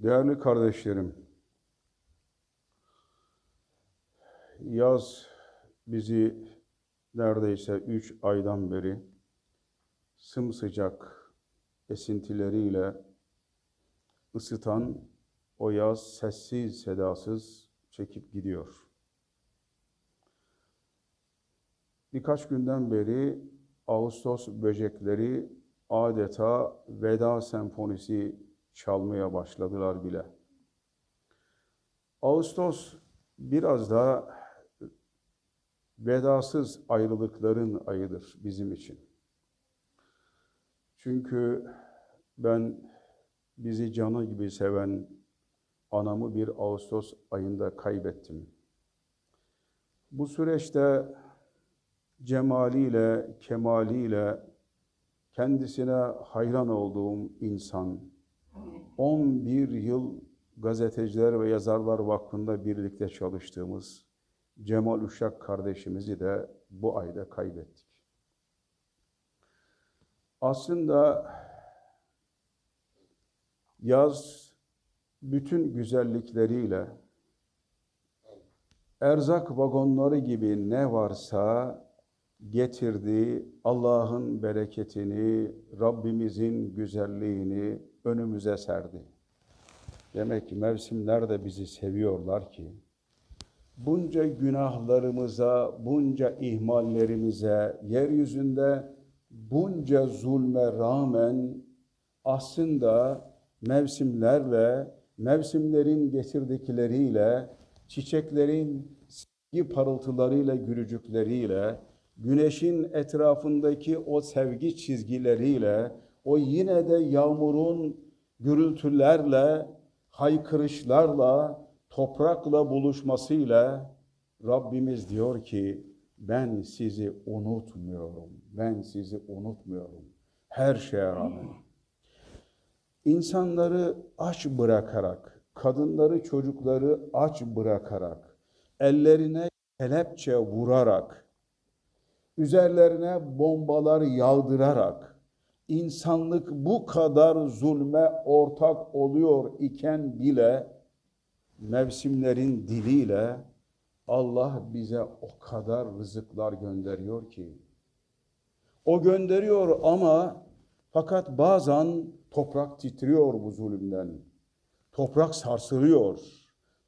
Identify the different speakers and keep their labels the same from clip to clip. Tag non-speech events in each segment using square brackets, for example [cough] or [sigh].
Speaker 1: Değerli kardeşlerim, yaz bizi neredeyse üç aydan beri sımsıcak esintileriyle ısıtan o yaz sessiz sedasız çekip gidiyor. Birkaç günden beri Ağustos böcekleri adeta veda senfonisi çalmaya başladılar bile. Ağustos biraz da vedasız ayrılıkların ayıdır bizim için. Çünkü ben bizi canı gibi seven anamı bir Ağustos ayında kaybettim. Bu süreçte cemaliyle, kemaliyle kendisine hayran olduğum insan, 11 yıl gazeteciler ve yazarlar vakfında birlikte çalıştığımız Cemal Uşak kardeşimizi de bu ayda kaybettik. Aslında yaz bütün güzellikleriyle erzak vagonları gibi ne varsa getirdi. Allah'ın bereketini, Rabbimizin güzelliğini önümüze serdi. Demek ki mevsimler de bizi seviyorlar ki bunca günahlarımıza, bunca ihmallerimize, yeryüzünde bunca zulme rağmen aslında mevsimlerle, mevsimlerin getirdikleriyle, çiçeklerin sevgi parıltılarıyla, gülücükleriyle, güneşin etrafındaki o sevgi çizgileriyle, o yine de yağmurun gürültülerle, haykırışlarla, toprakla buluşmasıyla Rabbimiz diyor ki ben sizi unutmuyorum. Ben sizi unutmuyorum. Her şeye rağmen. İnsanları aç bırakarak, kadınları, çocukları aç bırakarak, ellerine kelepçe vurarak, üzerlerine bombalar yağdırarak, insanlık bu kadar zulme ortak oluyor iken bile mevsimlerin diliyle Allah bize o kadar rızıklar gönderiyor ki. O gönderiyor ama fakat bazen toprak titriyor bu zulümden. Toprak sarsılıyor.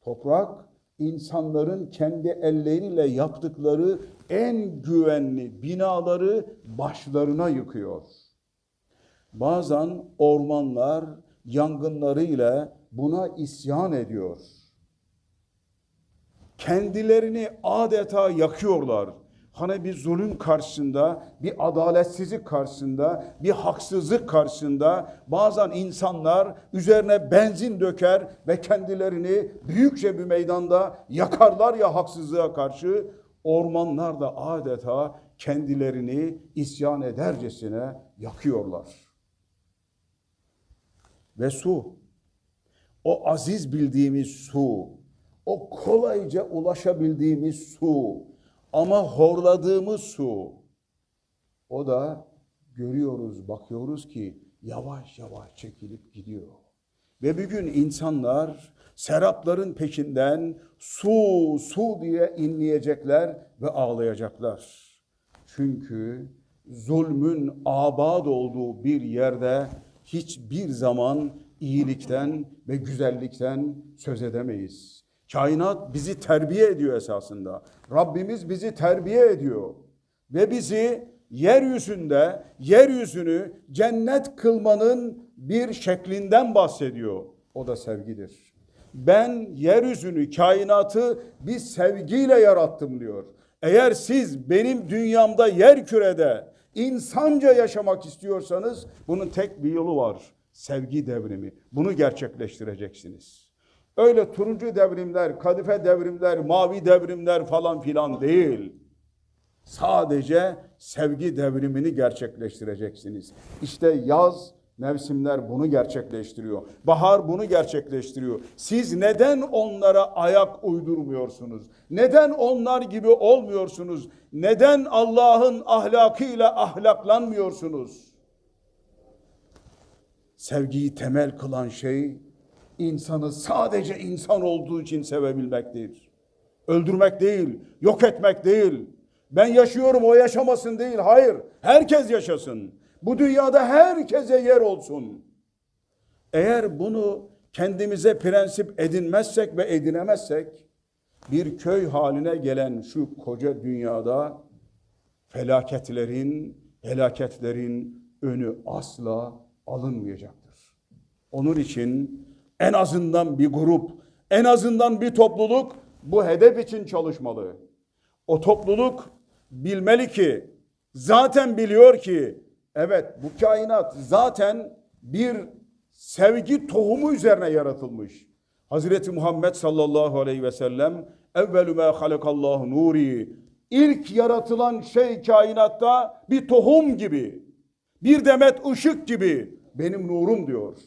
Speaker 1: Toprak insanların kendi elleriyle yaptıkları en güvenli binaları başlarına yıkıyor. Bazen ormanlar yangınlarıyla buna isyan ediyor. Kendilerini adeta yakıyorlar. Hani bir zulüm karşısında, bir adaletsizlik karşısında, bir haksızlık karşısında bazen insanlar üzerine benzin döker ve kendilerini büyükçe bir meydanda yakarlar ya haksızlığa karşı. Ormanlar da adeta kendilerini isyan edercesine yakıyorlar. Ve su, o aziz bildiğimiz su, o kolayca ulaşabildiğimiz su ama horladığımız su o da görüyoruz, bakıyoruz ki yavaş yavaş çekilip gidiyor. Ve bugün insanlar serapların peşinden su, su diye inleyecekler ve ağlayacaklar. Çünkü zulmün abad olduğu bir yerde hiçbir zaman iyilikten ve güzellikten söz edemeyiz. Kainat bizi terbiye ediyor esasında. Rabbimiz bizi terbiye ediyor. Ve bizi yeryüzünde, yeryüzünü cennet kılmanın bir şeklinden bahsediyor. O da sevgidir. Ben yeryüzünü, kainatı bir sevgiyle yarattım diyor. Eğer siz benim dünyamda, yer kürede insanca yaşamak istiyorsanız bunun tek bir yolu var. Sevgi devrimi. Bunu gerçekleştireceksiniz. Öyle turuncu devrimler, kadife devrimler, mavi devrimler falan filan değil. Sadece sevgi devrimini gerçekleştireceksiniz. İşte yaz mevsimler bunu gerçekleştiriyor. Bahar bunu gerçekleştiriyor. Siz neden onlara ayak uydurmuyorsunuz? Neden onlar gibi olmuyorsunuz? Neden Allah'ın ahlakıyla ahlaklanmıyorsunuz? Sevgiyi temel kılan şey insanı sadece insan olduğu için sevebilmektir. Öldürmek değil, yok etmek değil. Ben yaşıyorum o yaşamasın değil. Hayır, herkes yaşasın. Bu dünyada herkese yer olsun. Eğer bunu kendimize prensip edinmezsek ve edinemezsek bir köy haline gelen şu koca dünyada felaketlerin, helaketlerin önü asla alınmayacaktır. Onun için en azından bir grup, en azından bir topluluk bu hedef için çalışmalı. O topluluk bilmeli ki, zaten biliyor ki, evet bu kainat zaten bir sevgi tohumu üzerine yaratılmış. Hazreti Muhammed sallallahu aleyhi ve sellem evvelü mâ halakallahu nuri ilk yaratılan şey kainatta bir tohum gibi bir demet ışık gibi benim nurum diyor.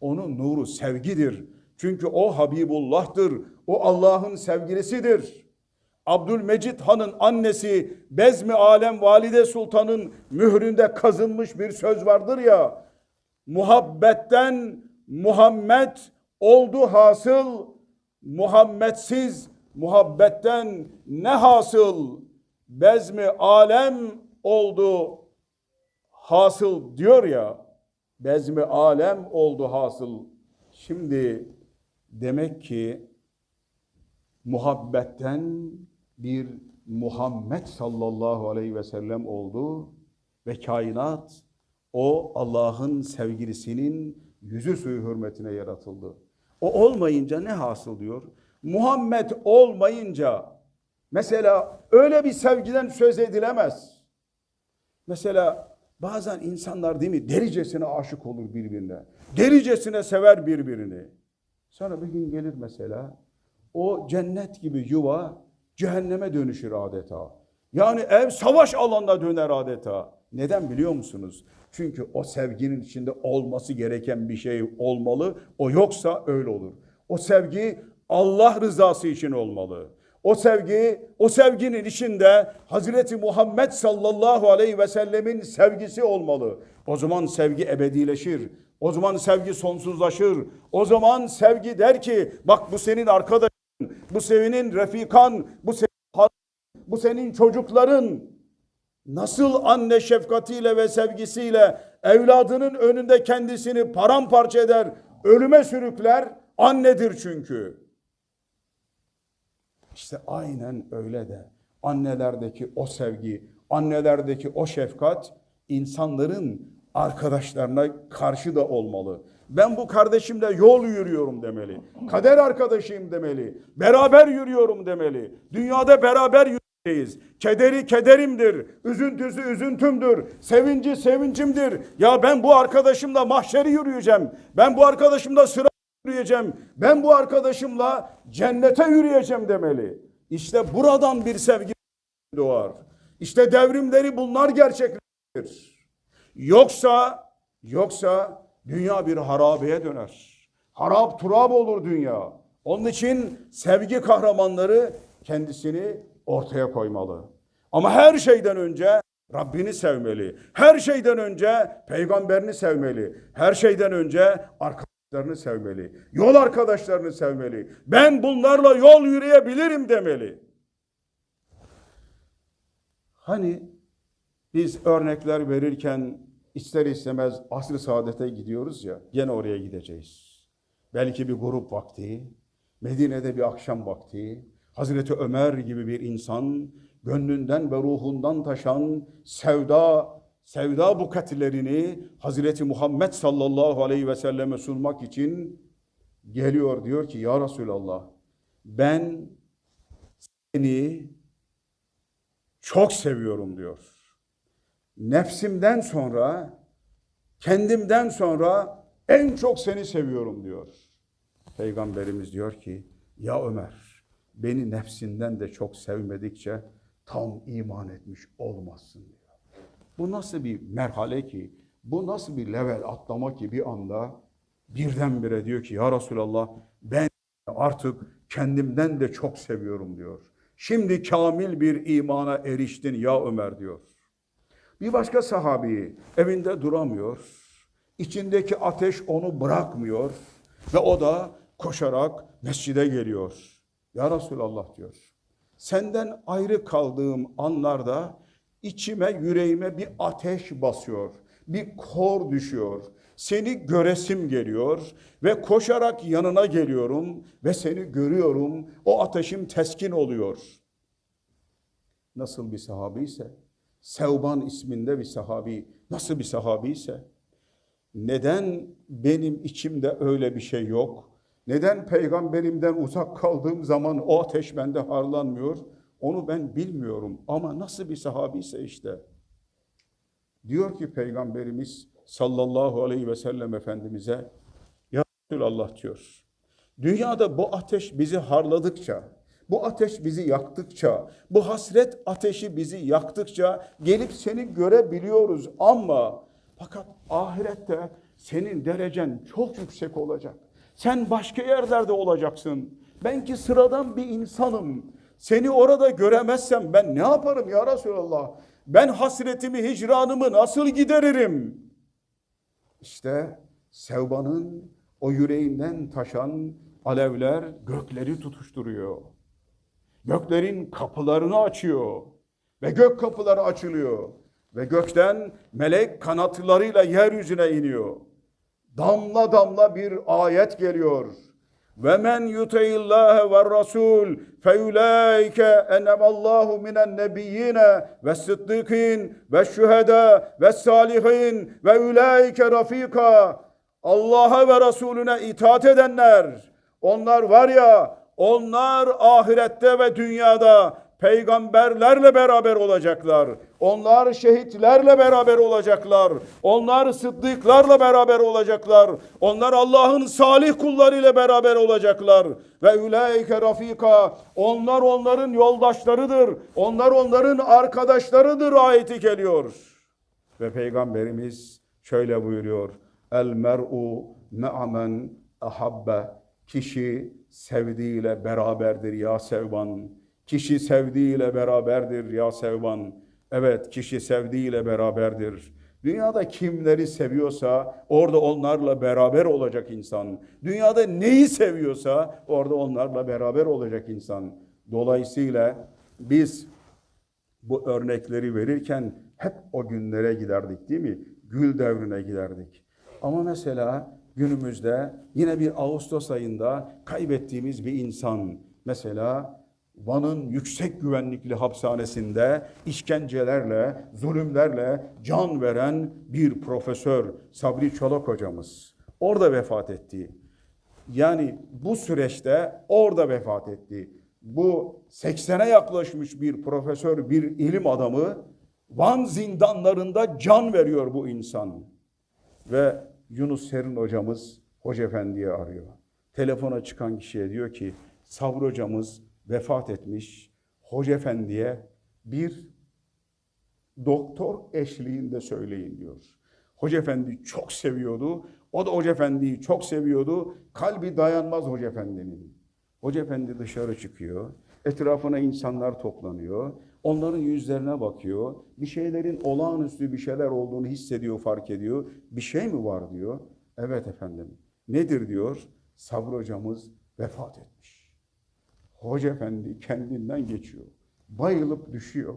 Speaker 1: Onun nuru sevgidir. Çünkü o Habibullah'tır. O Allah'ın sevgilisidir. Abdülmecid Han'ın annesi Bezmi Alem Valide Sultan'ın mühründe kazınmış bir söz vardır ya. Muhabbetten Muhammed oldu hasıl, Muhammedsiz muhabbetten ne hasıl? Bezmi alem oldu hasıl diyor ya. Bezmi alem oldu hasıl. Şimdi demek ki muhabbetten bir Muhammed sallallahu aleyhi ve sellem oldu ve kainat o Allah'ın sevgilisinin yüzü suyu hürmetine yaratıldı. O olmayınca ne hasıl diyor? Muhammed olmayınca mesela öyle bir sevgiden söz edilemez. Mesela bazen insanlar değil mi dericesine aşık olur birbirine. Dericesine sever birbirini. Sonra bir gün gelir mesela o cennet gibi yuva cehenneme dönüşür adeta. Yani ev savaş alanına döner adeta. Neden biliyor musunuz? Çünkü o sevginin içinde olması gereken bir şey olmalı. O yoksa öyle olur. O sevgi Allah rızası için olmalı. O sevgi, o sevginin içinde Hazreti Muhammed sallallahu aleyhi ve sellemin sevgisi olmalı. O zaman sevgi ebedileşir. O zaman sevgi sonsuzlaşır. O zaman sevgi der ki bak bu senin arkadaşın, bu senin refikan, bu senin bu senin çocukların nasıl anne şefkatiyle ve sevgisiyle evladının önünde kendisini paramparça eder, ölüme sürükler, annedir çünkü. İşte aynen öyle de annelerdeki o sevgi, annelerdeki o şefkat insanların arkadaşlarına karşı da olmalı. Ben bu kardeşimle yol yürüyorum demeli. Kader arkadaşıyım demeli. Beraber yürüyorum demeli. Dünyada beraber yürüyeceğiz. Kederi kederimdir. Üzüntüsü üzüntümdür. Sevinci sevincimdir. Ya ben bu arkadaşımla mahşeri yürüyeceğim. Ben bu arkadaşımla sıra yürüyeceğim. Ben bu arkadaşımla cennete yürüyeceğim demeli. İşte buradan bir sevgi doğar. İşte devrimleri bunlar gerçekleştirir. Yoksa yoksa dünya bir harabeye döner. Harap turab olur dünya. Onun için sevgi kahramanları kendisini ortaya koymalı. Ama her şeyden önce Rabbini sevmeli. Her şeyden önce peygamberini sevmeli. Her şeyden önce arkadaşlarını sevmeli. Yol arkadaşlarını sevmeli. Ben bunlarla yol yürüyebilirim demeli. Hani biz örnekler verirken ister istemez asr-ı saadete gidiyoruz ya, gene oraya gideceğiz. Belki bir grup vakti, Medine'de bir akşam vakti, Hazreti Ömer gibi bir insan, gönlünden ve ruhundan taşan sevda, sevda buketlerini Hazreti Muhammed sallallahu aleyhi ve selleme sunmak için geliyor. Diyor ki ya Resulallah ben seni çok seviyorum diyor. Nefsimden sonra, kendimden sonra en çok seni seviyorum diyor. Peygamberimiz diyor ki, ya Ömer, beni nefsinden de çok sevmedikçe tam iman etmiş olmazsın diyor. Bu nasıl bir merhale ki, bu nasıl bir level atlama ki bir anda birdenbire diyor ki, ya Resulallah ben artık kendimden de çok seviyorum diyor. Şimdi kamil bir imana eriştin ya Ömer diyor. Bir başka sahabi evinde duramıyor. İçindeki ateş onu bırakmıyor. Ve o da koşarak mescide geliyor. Ya Resulallah diyor. Senden ayrı kaldığım anlarda içime yüreğime bir ateş basıyor. Bir kor düşüyor. Seni göresim geliyor ve koşarak yanına geliyorum ve seni görüyorum. O ateşim teskin oluyor. Nasıl bir sahabi ise, Sevban isminde bir sahabi, nasıl bir sahabi ise, neden benim içimde öyle bir şey yok? Neden peygamberimden uzak kaldığım zaman o ateş bende harlanmıyor? Onu ben bilmiyorum ama nasıl bir sahabi ise işte. Diyor ki peygamberimiz sallallahu aleyhi ve sellem efendimize ya Resulallah diyor. Dünyada bu ateş bizi harladıkça, bu ateş bizi yaktıkça, bu hasret ateşi bizi yaktıkça gelip seni görebiliyoruz ama fakat ahirette senin derecen çok yüksek olacak. Sen başka yerlerde olacaksın. Ben ki sıradan bir insanım. Seni orada göremezsem ben ne yaparım ya Resulallah? Ben hasretimi, hicranımı nasıl gideririm? İşte Sevban'ın o yüreğinden taşan alevler gökleri tutuşturuyor. Göklerin kapılarını açıyor. Ve gök kapıları açılıyor. Ve gökten melek kanatlarıyla yeryüzüne iniyor. Damla damla bir ayet geliyor. Ve men yuti'illâhe ve rasul feulaike enemallahu minen nebiyyine ve sıddıkîn ve şühedâ ve salihin ve ulaike rafika. Allah'a ve Resulüne itaat edenler, onlar var ya, onlar ahirette ve dünyada peygamberlerle beraber olacaklar. Onlar şehitlerle beraber olacaklar. Onlar sıddıklarla beraber olacaklar. Onlar Allah'ın salih kullarıyla beraber olacaklar. Ve ulaike rafika. Onlar onların yoldaşlarıdır. Onlar onların arkadaşlarıdır ayeti geliyor. Ve peygamberimiz şöyle buyuruyor. El mer'u me'amen ahabbe. Kişi sevdiğiyle beraberdir ya sevban. Kişi sevdiğiyle beraberdir ya sevban. Evet kişi sevdiğiyle beraberdir. Dünyada kimleri seviyorsa orada onlarla beraber olacak insan. Dünyada neyi seviyorsa orada onlarla beraber olacak insan. Dolayısıyla biz bu örnekleri verirken hep o günlere giderdik değil mi? Gül devrine giderdik. Ama mesela günümüzde yine bir Ağustos ayında kaybettiğimiz bir insan mesela Van'ın yüksek güvenlikli hapishanesinde işkencelerle, zulümlerle can veren bir profesör Sabri Çolak hocamız. Orada vefat etti. Yani bu süreçte orada vefat etti. Bu 80'e yaklaşmış bir profesör, bir ilim adamı Van zindanlarında can veriyor bu insan. Ve Yunus Serin hocamız Hoca Efendi'yi arıyor. Telefona çıkan kişiye diyor ki Sabri hocamız vefat etmiş. Hoca Efendi'ye bir doktor eşliğinde söyleyin diyor. Hoca Efendi çok seviyordu. O da Hoca Efendi'yi çok seviyordu. Kalbi dayanmaz Hoca Efendi'nin. Hoca Efendi dışarı çıkıyor. Etrafına insanlar toplanıyor. Onların yüzlerine bakıyor. Bir şeylerin olağanüstü bir şeyler olduğunu hissediyor, fark ediyor. Bir şey mi var diyor. Evet efendim. Nedir diyor. Sabri hocamız vefat etmiş. Hoca efendi kendinden geçiyor. Bayılıp düşüyor.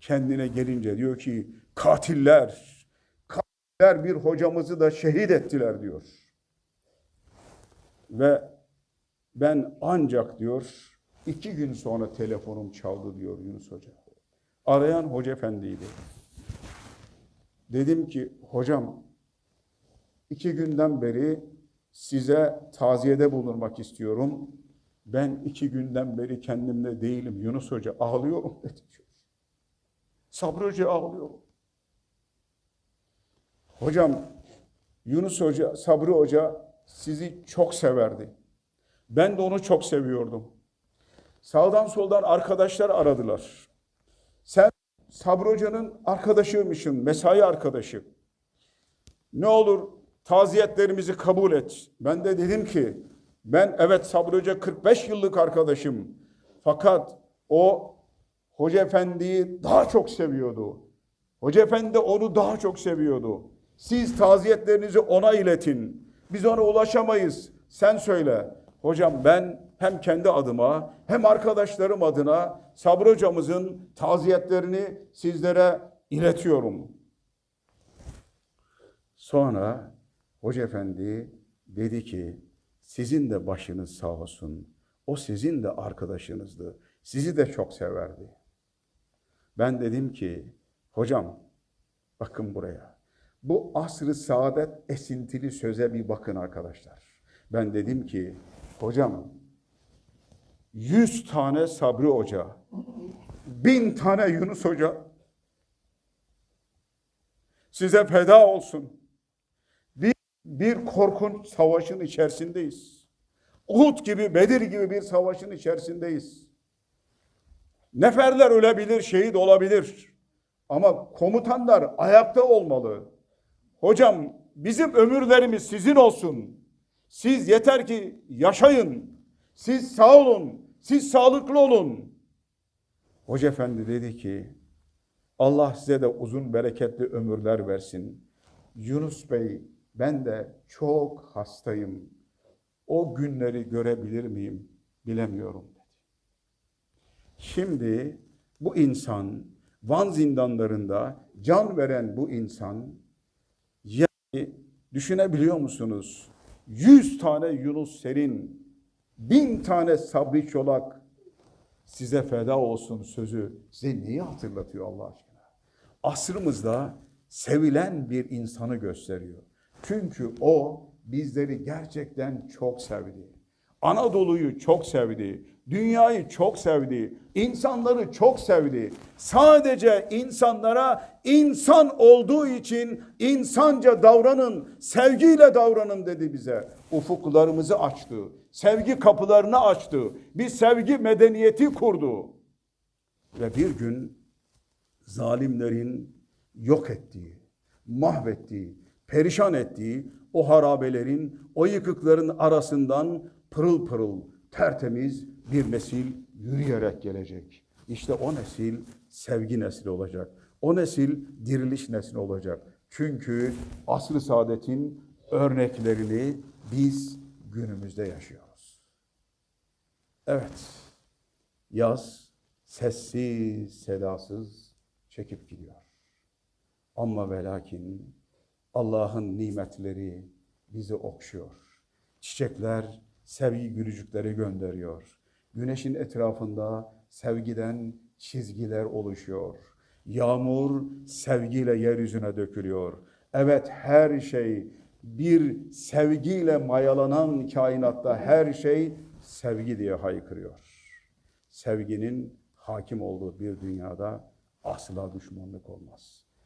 Speaker 1: Kendine gelince diyor ki katiller, katiller bir hocamızı da şehit ettiler diyor. Ve ben ancak diyor iki gün sonra telefonum çaldı diyor Yunus Hoca. Arayan Hoca Efendi'ydi. Dedim ki hocam iki günden beri size taziyede bulunmak istiyorum. Ben iki günden beri kendimde değilim Yunus Hoca ağlıyorum [laughs] dedi. Sabri Hoca ağlıyor. Hocam Yunus Hoca, Sabri Hoca sizi çok severdi. Ben de onu çok seviyordum. Sağdan soldan arkadaşlar aradılar. Sen Sabri Hoca'nın arkadaşıymışsın, mesai arkadaşı. Ne olur taziyetlerimizi kabul et. Ben de dedim ki ben evet Sabri Hoca 45 yıllık arkadaşım. Fakat o Hoca Efendi'yi daha çok seviyordu. Hoca Efendi onu daha çok seviyordu. Siz taziyetlerinizi ona iletin. Biz ona ulaşamayız. Sen söyle. Hocam ben hem kendi adıma hem arkadaşlarım adına Sabri hocamızın taziyetlerini sizlere iletiyorum. Sonra Hoca Efendi dedi ki sizin de başınız sağ olsun. O sizin de arkadaşınızdı. Sizi de çok severdi. Ben dedim ki hocam bakın buraya. Bu asr-ı saadet esintili söze bir bakın arkadaşlar. Ben dedim ki hocam yüz tane Sabri Hoca, bin tane Yunus Hoca size feda olsun. Bir, bir korkunç savaşın içerisindeyiz. Uhud gibi, Bedir gibi bir savaşın içerisindeyiz. Neferler ölebilir, şehit olabilir. Ama komutanlar ayakta olmalı. Hocam bizim ömürlerimiz sizin olsun. Siz yeter ki yaşayın. Siz sağ olun. Siz sağlıklı olun. Hoca efendi dedi ki Allah size de uzun bereketli ömürler versin. Yunus Bey ben de çok hastayım. O günleri görebilir miyim bilemiyorum dedi. Şimdi bu insan Van zindanlarında can veren bu insan yani düşünebiliyor musunuz? Yüz tane Yunus Serin, bin tane Sabri Çolak size feda olsun sözü size neyi hatırlatıyor Allah aşkına? Asrımızda sevilen bir insanı gösteriyor. Çünkü o bizleri gerçekten çok sevdi. Anadolu'yu çok sevdi. Dünyayı çok sevdi. insanları çok sevdi. Sadece insanlara insan olduğu için insanca davranın, sevgiyle davranın dedi bize. Ufuklarımızı açtı. Sevgi kapılarını açtı. Bir sevgi medeniyeti kurdu. Ve bir gün zalimlerin yok ettiği, mahvettiği, perişan ettiği o harabelerin, o yıkıkların arasından pırıl pırıl, tertemiz bir nesil yürüyerek gelecek. İşte o nesil sevgi nesli olacak. O nesil diriliş nesli olacak. Çünkü asr-ı saadetin örneklerini biz günümüzde yaşıyoruz. Evet, yaz sessiz, sedasız çekip gidiyor. Ama ve Allah'ın nimetleri bizi okşuyor. Çiçekler sevgi gülücükleri gönderiyor. Güneşin etrafında sevgiden çizgiler oluşuyor. Yağmur sevgiyle yeryüzüne dökülüyor. Evet her şey bir sevgiyle mayalanan kainatta her şey sevgi diye haykırıyor. Sevginin hakim olduğu bir dünyada asla düşmanlık olmaz.